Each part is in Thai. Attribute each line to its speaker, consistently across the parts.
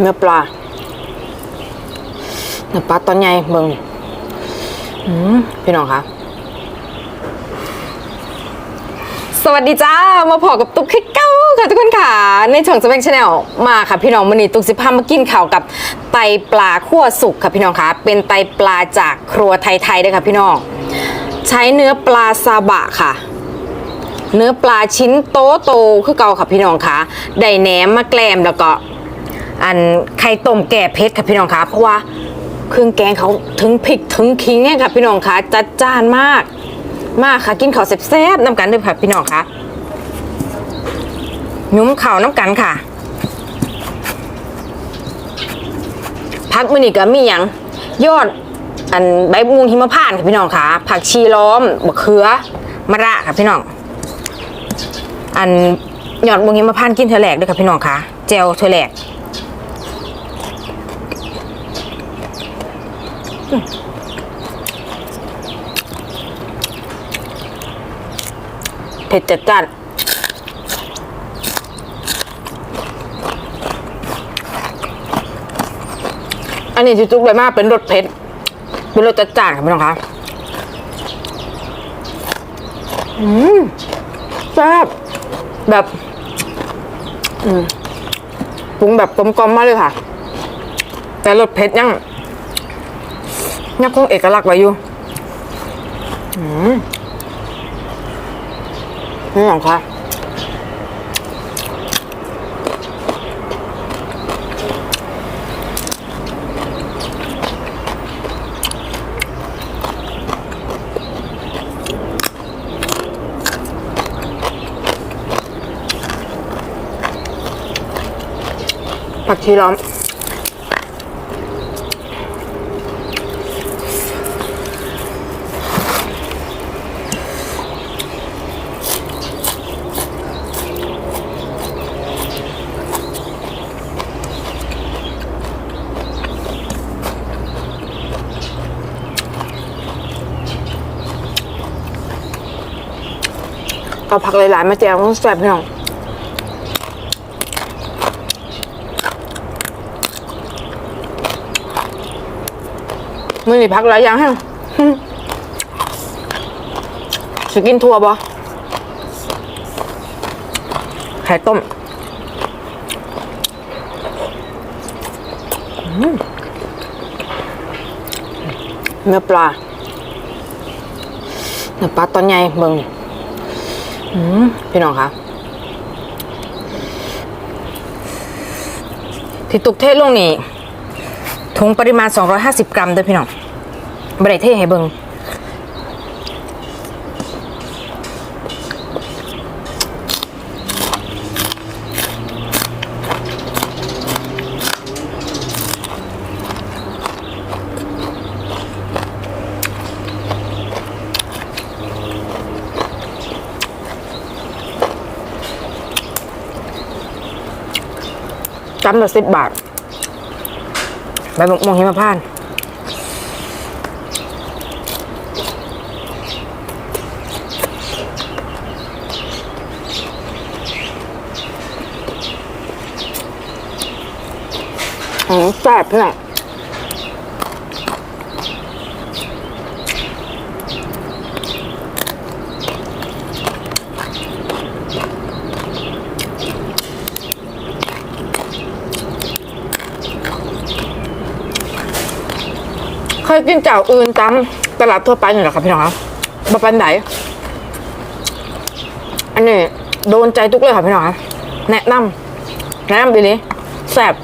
Speaker 1: เนื้อปลา เนื้อปลาตอนใหญ่เบิ่งพี่น้องคะสวัสดีจ้า มาพอกับตุ๊กคลิกเก้าค่ะทุกคนค่ะ ในช่องสเปกชาแนลมาค่ะพี่น้องมันนี้ตุ๊กสิพามากินข่าวกับไตปลาคั่วสุกค่ะพี่น้องคะเป็นไตปลาจากครัวไทยๆด้วยค่ะพี่น้อง ใช้เนื้อปลาซาบะค่ะ เนื้อปลาชิ้นโตโตคือเก่าค่ะพี่น้องคะได้แหนมมาแกล้มแล้วก็ อันไข่ต้มแก่เพชรค่ะพี่น้องคะเพราะว่าเครื่องแกงเขาถึงพริกถึงขิงเนี่ยค่ะพี่น้องคะจัดจ้านมากมากค่ะกินข้าวแซ่บๆน้ำกันด้วยค่ะพี่น้องคะหยุ้มข่าวน้ำกันค่ะ พักมือนี่ก็มีอย่างยอดอันใบมูลหิมพานต์ค่ะพี่น้องค่ะผักชีล้อมบะเขือมะระค่ะพี่น้อง อันยอดมูลหิมพานต์กินเทอแหลกด้วยค่ะพี่น้องค่ะเจลเทอแหลกอืม เผ็ดจัดจ้านอันนี้จุกเลยมากเป็นรสเผ็ดเป็นรสจัดจ้านค่ะพี่น้องคะอืมแซ่บแบบอืมปรุงแบบกลมๆมากเลยค่ะ แต่รสเผ็ดยัง ยังคงเอกลักษณ์ไว้อยู่อืมนี่องค่ะผักชีล้อม เอาผักหลายๆ มาแจวต้องแซ่บพี่น้องมือนี่พักหลายอย่างให้จะกินทั่วบ่ไข่ต้มเนื้อปลาเนื้อปลาตอนใหญ่เบิ่งนี่อืม พี่น้องคะที่ตุกเทศลงนี่ถุงปริมาณ 250 กรัมเด้อพี่น้องบริเทให้เบิง กรัมละสิบบาทใบมะม่วงหิมพานต์อืมแซ่บเพื่อน กินเจ้าอื่นตามตลาดทั่วไปนี่เหรอครับพี่น้องครับบะปันไหนอันนี้โดนใจทุกเลยค่ะพี่น้องครับแนะนำแนะนำดีนี้แซ่บ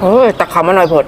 Speaker 1: โอ้ยตักขามาหน่อยพด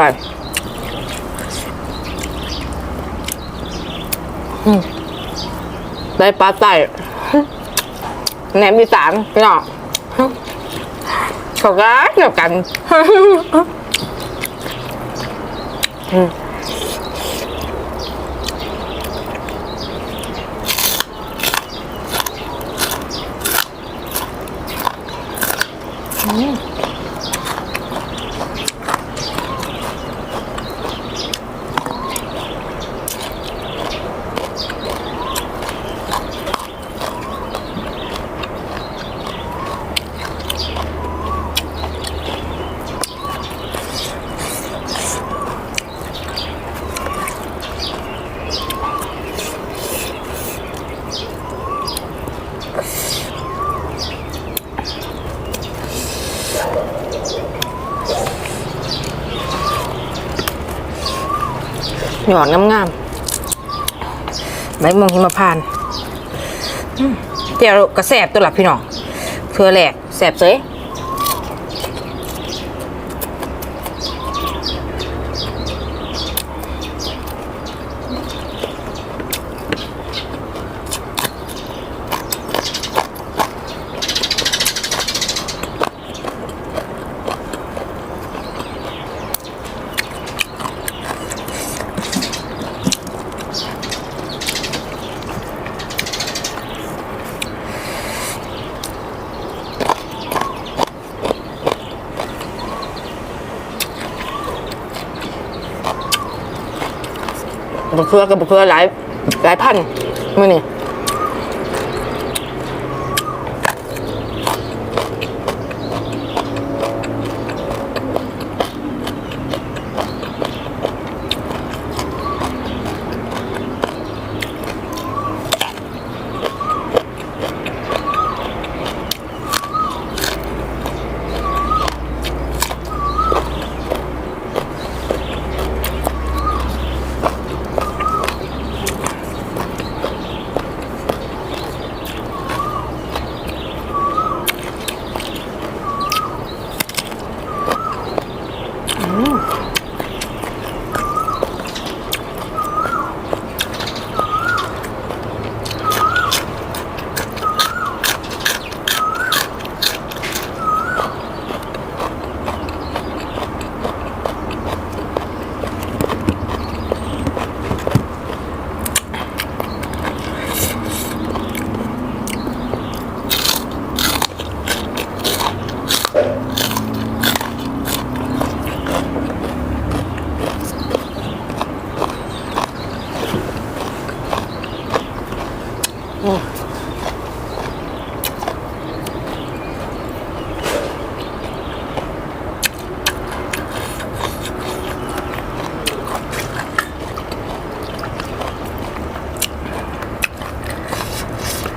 Speaker 1: ร่อยอืมได้ปลาไต่แหนมอีสานพี่น้องเขาก็เกี่ยวกันอืม หยอดงามๆใบมงหิมพานเดี๋ยวกระแสบตัวหลับพี่น้องเพื่อแหลกแสบเสย บะเขือกับบะเขือหลายหลายพันมือนี่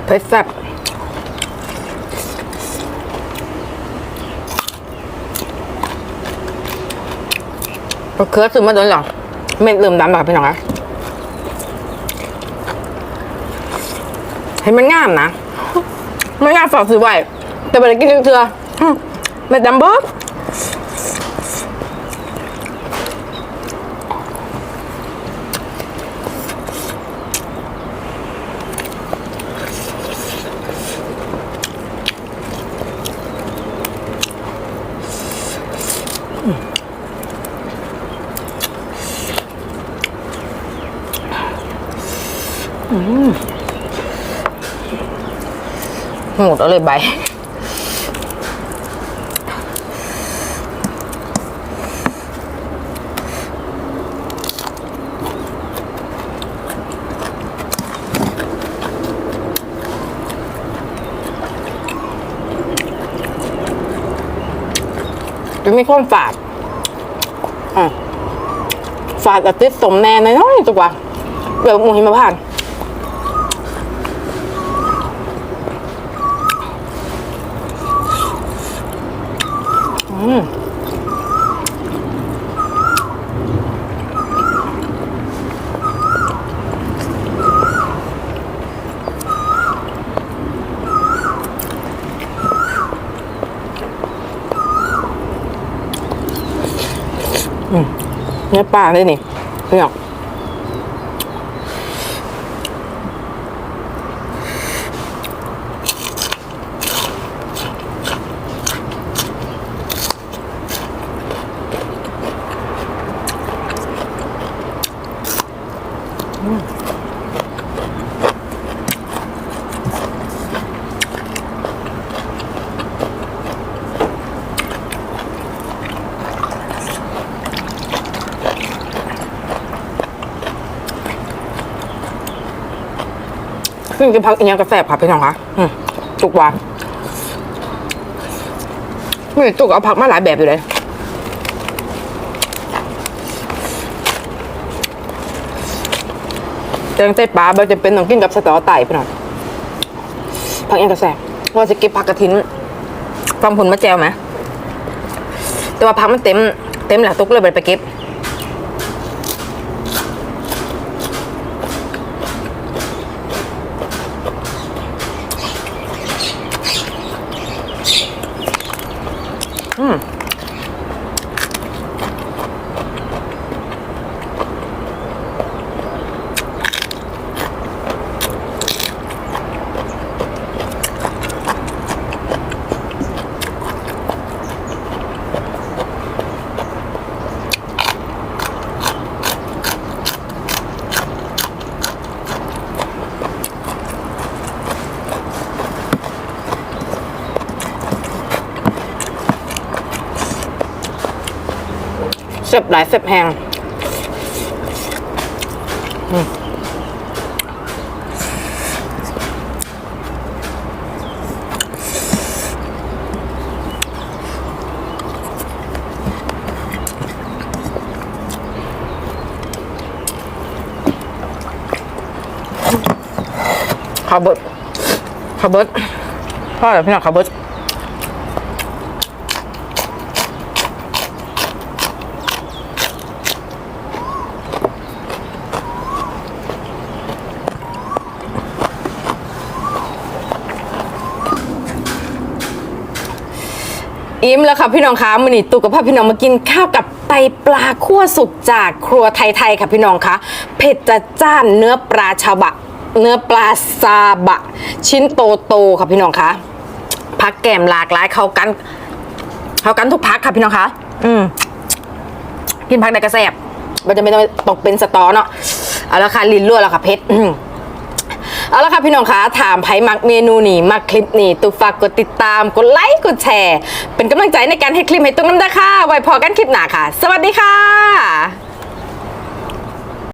Speaker 1: ไปแซ่บบะเขือซื้อมาโดนหรอเม็ดเริ่มดำแบบพี่น้องอะให้มันงามนะไม่งามฝากซื้อไว้แต่ไม่ได้กินเถื่อๆอืมเม็ดดำเบิบ หมดแล้วเลยใบจะมีความฝาดอะฝาดกับติดสมแน่น้อยๆตัวกว่าเดี๋ยวหมูหิมพาน อืมเนื้อปลาเลยนี่พี่น้ องขึ้นกินพักอีกอย่างกาแฟค่ะพี่น้องคะจุกหวานไม่จุกเอาผักมาหลายแบบอยู่เลยแกงไตปลาเราจะเป็นต้องกินกับสตอไต่พี่น้องผักยังกระแสบว่าจะเก็บผักกระถินฟังผลมาแจวไหมแต่ว่าผักมันเต็มเต็มแหละตุกเลยไปเก็บ เสียบหลายเสียบแหงข้าวเบิดข้าวเบิดพ่อเดี๋ยวพี่น้องข้าวเบิด อิ่มแล้วค่ะพี่น้องคะมือนี้ตุกกับพ่อพี่น้องมากินข้าวกับไตปลาคั่วสุกจากครัวไทยๆค่ะพี่น้องคะเผ็ดจัดจ้านเนื้อปลาชาบะ เนื้อปลาซาบะ ชิ้นโตๆค่ะพี่น้องคะพักแกมหลากหลายเข้ากันเข้ากันทุกพักค่ะพี่น้องคะอืมกินพักในกระแสบมันจะไม่ต้องตกเป็นสตอเนาะเอาละค่ะลิ้นรั่วแล้วค่ะเพชร เอาละค่ะพี่น้องคะถามไผ่มักเมนูนี้มักคลิปนี้ตุกฝากกดติดตามกดไลค์กดแชร์ เป็นกำลังใจในการให้คลิปให้ตุ้งน้ำดาค่ะไว้พอกันคลิปหน้าค่ะ สวัสดีค่ะ